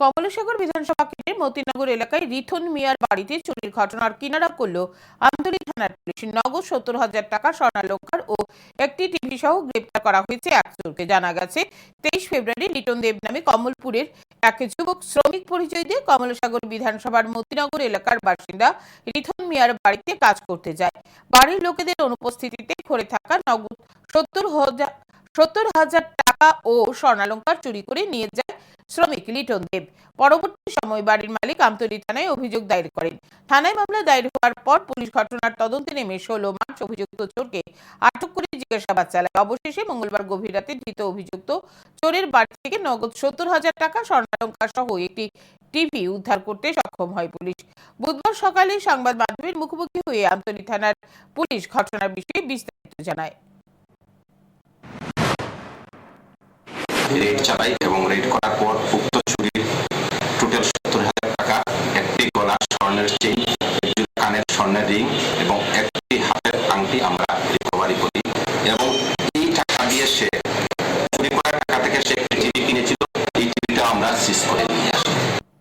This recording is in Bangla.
কমলেশ্বর বিধানসভা কেন্দ্রের মতিনগর এলাকায় রিথন মিয়ার বাড়িতে চুরির ঘটনার কিনারা করল আমতলী থানার পুলিশ। নগদ সত্তর হাজার টাকা স্বর্ণালঙ্কার ও একটি টিভি সহ গ্রেপ্তার করা হয়েছে এক চোরকে। জানা গেছে, তেইশ ফেব্রুয়ারি লিটন দেব নামে কমলপুরের এক যুবক শ্রমিক পরিচয় দিয়ে কমলসাগর বিধানসভার মতিনগর এলাকার বাসিন্দা রিথন মিয়ার বাড়িতে কাজ করতে যায়। বাড়ির লোকেদের অনুপস্থিতিতে ঘরে থাকা নগদ সত্তর হাজার সত্তর হাজার টাকা ও স্বর্ণালঙ্কার চুরি করে নিয়ে যায় শ্রমিক লিটন দেব। পরবর্তী সময় বাড়ির মালিক আমতলী থানায় অভিযোগ দায়ের করেন। থানায় মামলা দায়ের হওয়ার পর পুলিশ ঘটনার তদন্তে নেমে ষোলো মার্চ অভিযুক্ত চোরকে আটক করে জিজ্ঞাসাবাদ চালায়। অবশেষে মঙ্গলবার গভীর রাতে ধৃত অভিযুক্ত চোরের বাড়ি থেকে নগদ সত্তর হাজার টাকা, স্বর্ণালঙ্কার সহ একটি টিভি উদ্ধার করতে সক্ষম হয় পুলিশ। বুধবার সকালে সংবাদ মাধ্যমের মুখোমুখি হয়ে আমতলী থানার পুলিশ ঘটনার বিষয়ে বিস্তারিত জানায়। রেড চালাই এবং রেড করার পর উক্ত চুরির টোটাল সত্তর হাজার টাকা একটি স্বর্ণের চেইন কানের স্বর্ণের রিং এবং একটি হাতের আংটি আমরা রিকভারি করি এবং এই টাকা দিয়ে সে চুরি করা টাকা থেকে সে